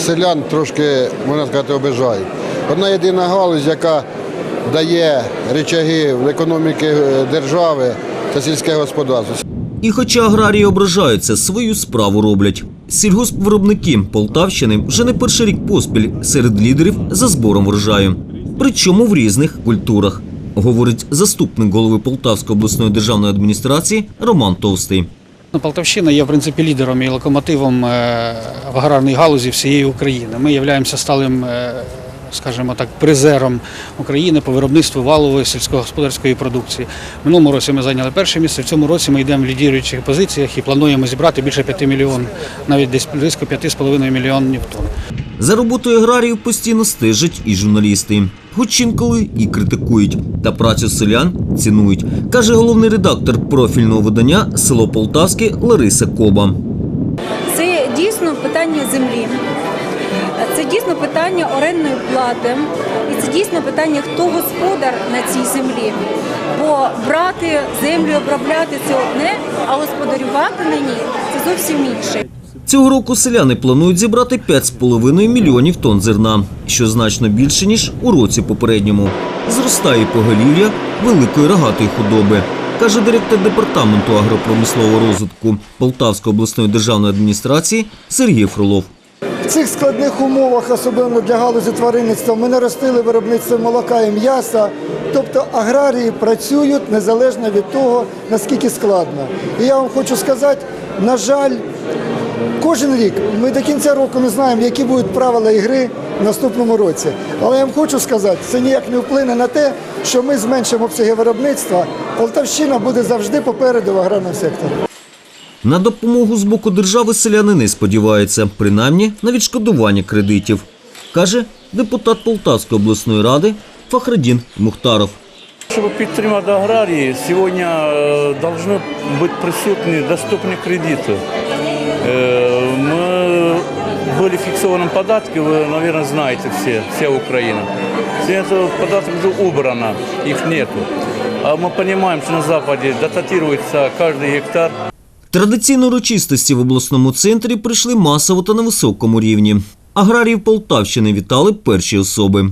селян трошки, можна сказати, обижають. Одна єдина галузь, яка дає речаги в економіки е, держави, це сільське господарство. І хоча аграрії ображаються, свою справу роблять. Сільгоспвиробники Полтавщини вже не перший рік поспіль серед лідерів за збором врожаю. Причому в різних культурах, говорить заступник голови Полтавської обласної державної адміністрації Роман Товстий. Ну, Полтавщина є в принципі лідером і локомотивом е, в аграрній галузі всієї України. Ми являємося сталим, е, скажімо так, призером України по виробництву валової сільськогосподарської продукції. Минулому році ми зайняли перше місце. В цьому році ми йдемо в лідіруючих позиціях і плануємо зібрати більше 5 мільйонів, навіть десь близько 5,5 мільйонів тонн. За роботою аграріїв постійно стежать і журналісти, хоч і критикують, та працю селян цінують, каже головний редактор профільного видання село Полтавське Лариса Коба. Це дійсно питання землі. Це дійсно питання орендної плати, і це дійсно питання, хто господар на цій землі. Бо брати землю, обробляти це одне, а господарювати на ній це зовсім інше. Цього року селяни планують зібрати 5,5 мільйонів тонн зерна, що значно більше, ніж у році попередньому. Зростає поголів'я великої рогатої худоби, каже директор департаменту агропромислового розвитку Полтавської обласної державної адміністрації Сергій Фролов. В цих складних умовах, особливо для галузі тваринництва, ми наростили виробництво молока і м'яса. Тобто аграрії працюють незалежно від того, наскільки складно. І я вам хочу сказати, на жаль, кожен рік ми до кінця року не знаємо, які будуть правила ігри в наступному році. Але я вам хочу сказати, це ніяк не вплине на те, що ми зменшимо обсяги виробництва. Полтавщина буде завжди попереду в аграрному секторі. На допомогу з боку держави селяни не сподіваються, принаймні на відшкодування кредитів, каже депутат Полтавської обласної ради Фахредін Мухтаров. Щоб підтримати аграрії, сьогодні е, повинні бути присутні доступні кредити. Е, Ми були в фіксованому податку, ви, мабуть, знаєте всі, вся Україна. Сьогодні цей податок вже убрано, їх нету. А ми розуміємо, що на Западі дататується кожен гектар. Традиційно урочистості в обласному центрі прийшли масово та на високому рівні. Аграріїв Полтавщини вітали перші особи.